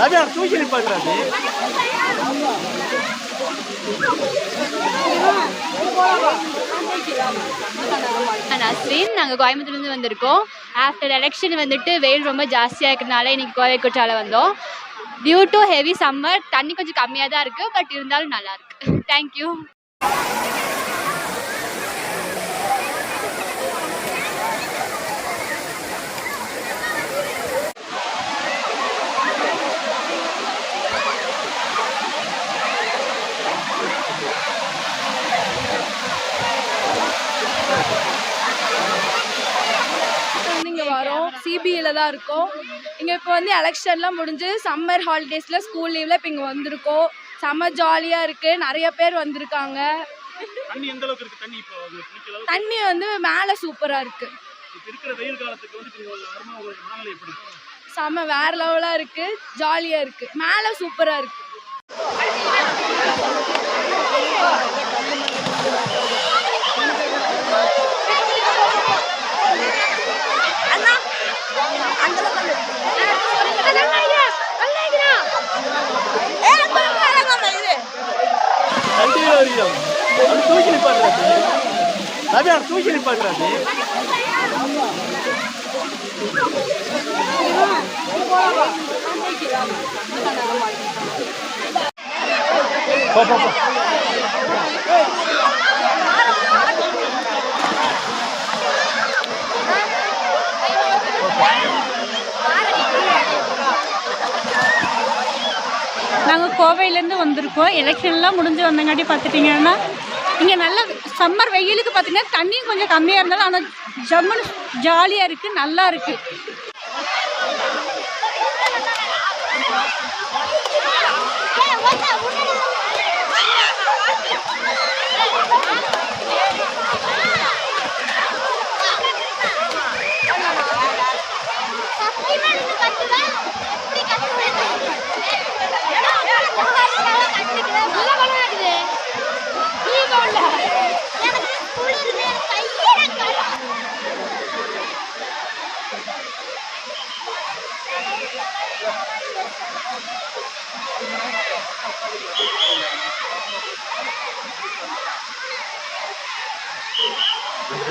ரவியார் அவன் தூக்கி நிப்பாட்டுறாரு. நாங்கள் கோயம்புத்தூர்லேருந்து வந்திருக்கோம். ஆஃப்டர் எலெக்ஷன் வந்துட்டு வெயில் ரொம்ப ஜாஸ்தியாக இருக்கிறதுனால இன்றைக்கி கோவை குற்றால வந்தோம். டியூ டு ஹெவி சம்மர் தண்ணி கொஞ்சம் கம்மியாக தான் இருக்குது பட் இருந்தாலும் நல்லாயிருக்கு தேங்க்யூ வந்து இங்கே சிபிஐயில் தான் இருக்கோம். இங்கே இப்போ வந்து எலெக்ஷன்லாம் முடிஞ்சு சம்மர் ஹாலிடேஸில் ஸ்கூல் லீவில் இப்போ இங்கே வந்திருக்கோம். செம்ம ஜாலியாக இருக்குது நிறைய பேர் வந்திருக்காங்க. தண்ணி இருக்கு? வந்து மேலே சூப்பராக இருக்குது எப்படி செம்ம வேறு லெவலாக இருக்குது ஜாலியாக இருக்குது மேலே சூப்பராக இருக்குது அவன் ரவியார் தூக்கி நிப்பாட்டுறாரு போ போ போ. நாங்கள் கோவையிலேருந்து வந்திருக்கோம். எலெக்ஷன்லாம் முடிஞ்சு வந்தங்காட்டி பார்த்துட்டிங்கன்னா இங்கே நல்ல சம்மர் வெயிலுக்கு பார்த்தீங்கன்னா தண்ணியும் கொஞ்சம் கம்மியாக இருந்தாலும் ஆனால் ஜம்முன்னு ஜாலியாக இருக்குது நல்லா இருக்குது Thank you.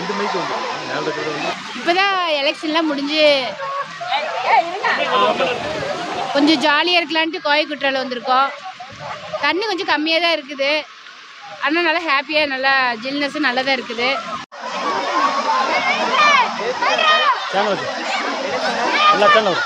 வந்து மேல இருக்கிறது வந்து இப்போதான் எலெக்ஷன்லாம் முடிஞ்சு. கொஞ்சம் ஜாலியாக இருக்கலான்ட்டு கோவை குற்றாலம் வந்திருக்கோம். தண்ணி கொஞ்சம் கம்மியாக தான் இருக்குது. ஆனால் நல்லா ஹாப்பியாக நல்லா ஜில்னஸும் நல்லா தான் இருக்குது சேனல் எல்லா சேனல்